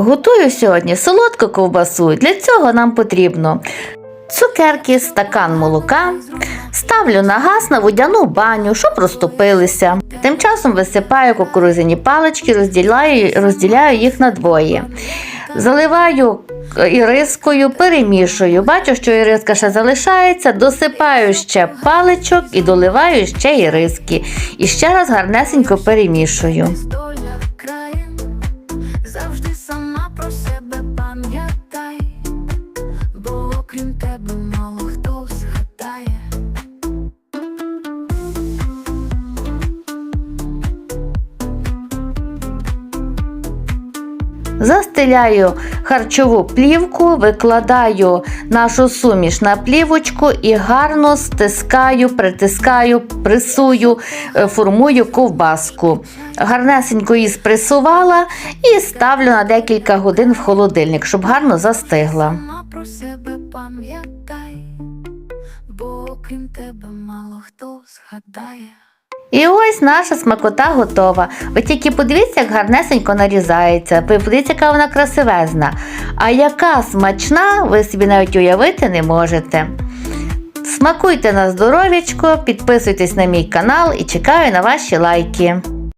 Готую сьогодні солодку ковбасу. Для цього нам потрібно цукерки, стакан молока. Ставлю на газ на водяну баню, щоб розтопилися. Тим часом висипаю кукурузяні палички, розділяю, розділяю їх на двоє. Заливаю ірискою, перемішую. Бачу, що іриска ще залишається, досипаю ще паличок і доливаю ще іриски. І ще раз гарнесенько перемішую. Застеляю харчову плівку, викладаю нашу суміш на плівочку і гарно стискаю, притискаю, пресую, е, формую ковбаску. Гарнесенько її спресувала і ставлю на декілька годин в холодильник, щоб гарно застигла. Про себе пам'ятай, бо окрім тебе мало хто згадає. І ось наша смакота готова. Ви тільки подивіться, як гарнесенько нарізається. Подивіться, яка вона красивезна. А яка смачна, ви собі навіть уявити не можете. Смакуйте на здоров'ячко, підписуйтесь на мій канал і чекаю на ваші лайки.